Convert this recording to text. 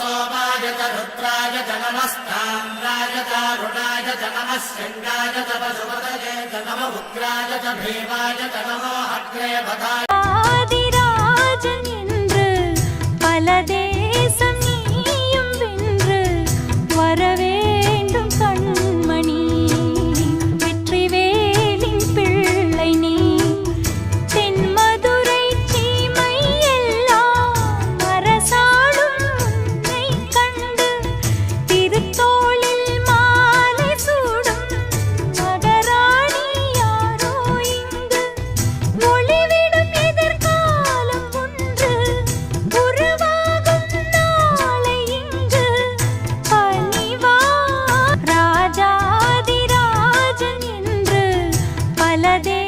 सोमाय च रुद्राय च नमस्ताम्राय चारुणाय च नमः शृङ्गाय च पशुपतये च नम उग्राय च भीमाय च नमो अग्रे भदाय பல தேசம் நீயும் வென்று வரவே ಅಲ್ಲದೆ